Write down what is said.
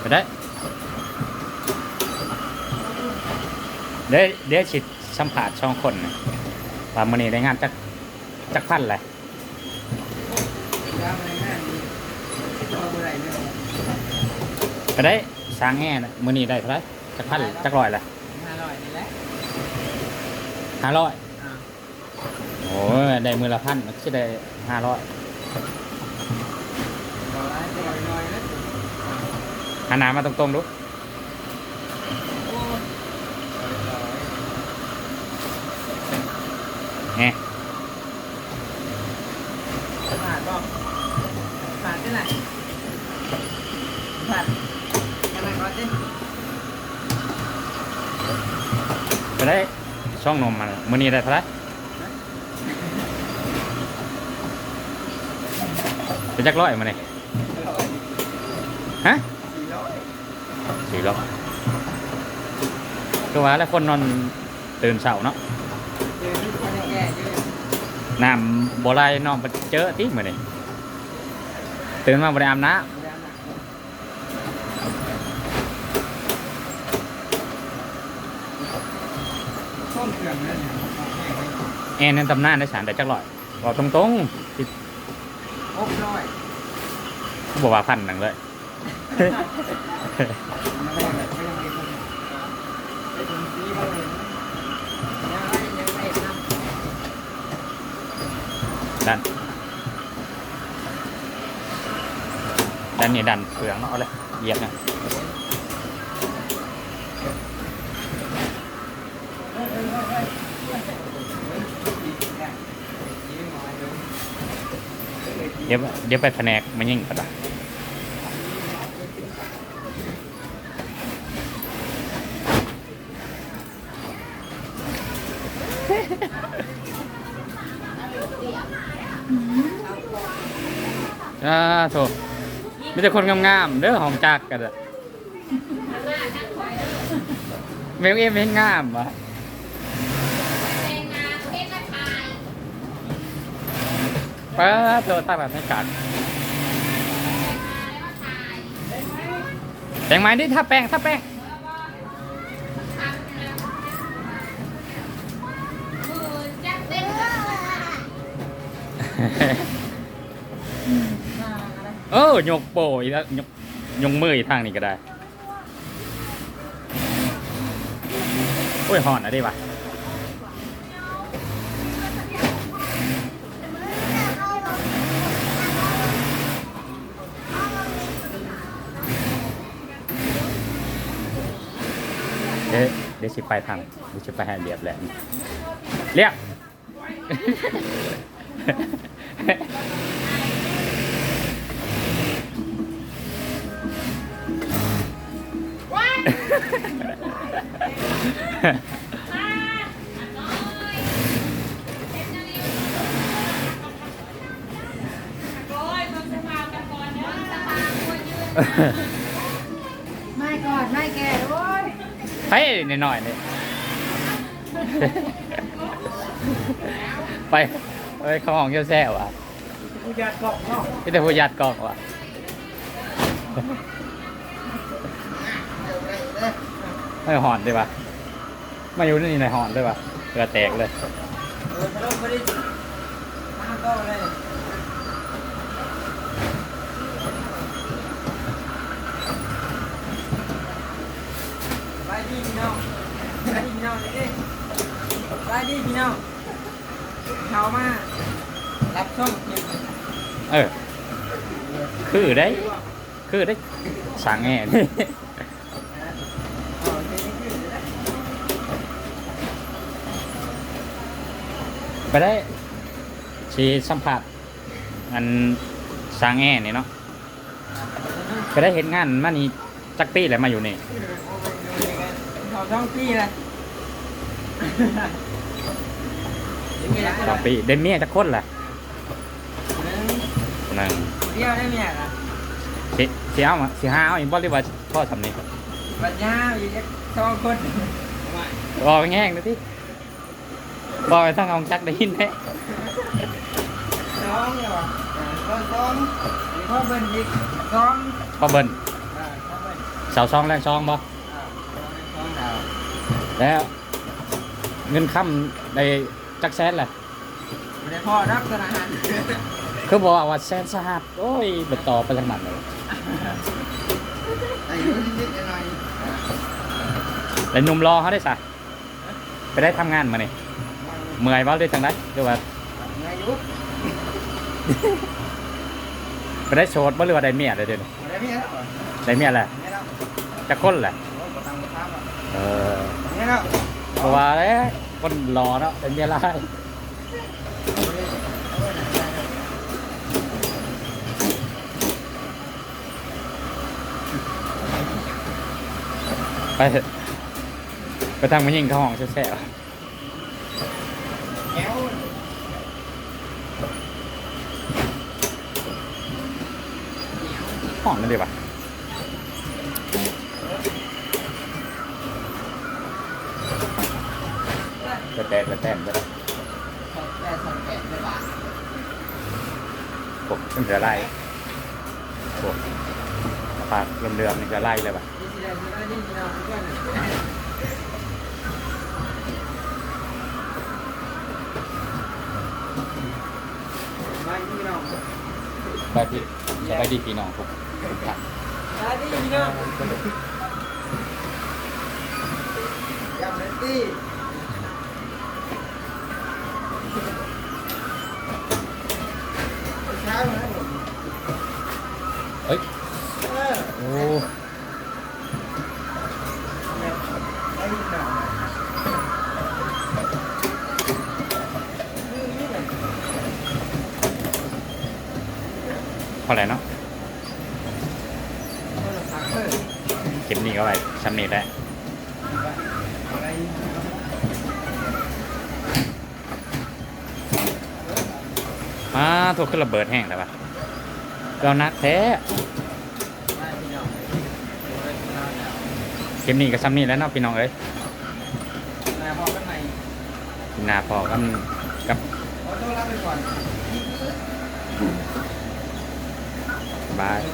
ไปได้เดี๋ยวเดี๋ยวฉิดสัมผัสช่องคนนะว่ามื้อนี้ได้งานจักจักพันเลย ไปได้สร้างแง่นะมื้อนี้ได้เท่าไหร่จักพันจักร้อยเลยห้าร้อยนี่แหละห้าร้อยอ่าโอ้ยได้มือละพันมันจะได้ห้าร้อยบอกว่าจะเอาน้อยนะหันหน้ามาตรงๆดูโอ้แหมผ่านก็ผ่านที่ไหนผ่านยังไงก่อนดิ ไปได้ช่องนมมันมือนี้ได้เท่าไหร่เป็นจักร้อยมาเนี่ยฮะสี่ร้อยสี่ร้อยก็ว่าแล้วคนนอนตื่นเช้าเนาะเดี๋ยวนี้คนแก่อไหลนอนไปเจอที่มื้อนี้ตื่นมาบ่ได้อาบน้ำ แอนนั่นตำนานได้สารได้จักร้อยบอกตรงๆที่หกร้อยบอกว่าพันหนึ่งเลย ดัน ดันนี่ดันเปลืองเนาะเอาเลยเหยียบนะ ดี๋ยวเดี๋ยวไปแผนกมันยิ่งกระดาษอ่าโถมีแต่คนงามๆเด้อของจักกันอะเมลเอ็มเห็นงามวะ ป้าโตตั้งแบบไม่กัดแป้งไหมดิถ้าแป้งถ้าแป้งเออยกโปรอีกแล้วยกยกมืออีกทางนี้ก็ได้ โอ้ยหอนอะดิวะเดี๋ยวเดี๋ยวสิไปทางเดี๋ยวสิไปให้เรียบแหละเรียบไม่ก่อนไม่แก่โอ้ย เฮ้ยหน่อยๆนี่ไปไปเข้าห้องเยี่ยวแซ่วะผู้จัดเกาะเนาะพี่แต่ผู้ยัดกล้องวะไม่หอนได้ปะมาอยู่นี่ในหอนได้ปะเกลือแตกเลยเออไม่ต้องไปดิมาก็เลย ดีพี่น้องไปดีพี่น้องเลยดิไปดีพี่น้องเขามารับช่องเก็บเออ คือได้ คือได้สั่งแง่นี่ไปได้ชีสัมผัสอันสั่งแง่นี่เนาะไปได้เห็นงานมานี่จักปี้แหละมาอยู่นี่ เขาช่องพี่เลยยังไงล่ะสองปีเดนเมียจะคนแหละหนึ่งเดียวได้เมียล่ะเจสิสิเอามาสิหาเอาอีกบ่หรือว่าพ่อทำนี่บัดยาวอีกจักสองคนรอแง่งนะที่บอกไปทั้งเอาจักได้ยินแท้สองเหรออ่าสองสองมีพ่อเบิ้ลอีกสองพ่อเบิ้ลอ่าพ่อเบิ้ลเสาซองแรงซองบ่อ่าสองดาว แล้วเงินค่ำได้จักแสนแหละไม่ได้พ่อรับสนอาหารคือบอกว่าแสนสหัสโอ้ยไปต่อไปทางนั้นเลยอายุนิดๆหน่อยแล้วหนุ่มรอเขาได้สะไปได้ทำงานมาเนี่ยเมื่อยบ่ด้วยทางไหนหรือว่าๆอายุไปได้โสดบ่หรือว่าได้เมียเลยเดี๋ยวนี้ไม่ได้เมียแล้วเหรอได้เมียแหละไม่แล้วจะคนแหละโอ้ยบ่ตังค์บ่ทับอะ เออไม่แล้วเพราะว่าแล้วคนรอเนาะเป็นเมียร้ายไปไปทางมันยิงเข้าห้องแซ่บแก้วๆห้องนั่นดีป่ะ ระแตนกระแตนไปแล้วแต่สองแปดเลยบาทผมเป็นจะไล่โอ้ปากเรื่อมๆนี่จะไล่เลยป่ะนี่สิได้สิได้นี่สิได้เพื่อนน่ะมาที่น้องไปพี่จะไปดีพี่น้องทุกทุกท่านมาที่พี่น้องยำเลยตี้เช้านะผม เฮ้ย เออ โอ้ เนี่ยได้ยินหน่อยนี่นี่เลย พอแล้วเนาะโทรศัพท์เพิ่มเก็บนี่ก็ไปชำนี่แหละอะไรมาถูกขึ้นระเบิดแห้งแล้วป่ะเรานักแท้ได้พี่น้องเลยเล่าแล้วเก็บนี่กับชำนี่แล้วเนาะพี่น้องเอ้ยแต่พอกันใหม่หน้าพอกันกับ ข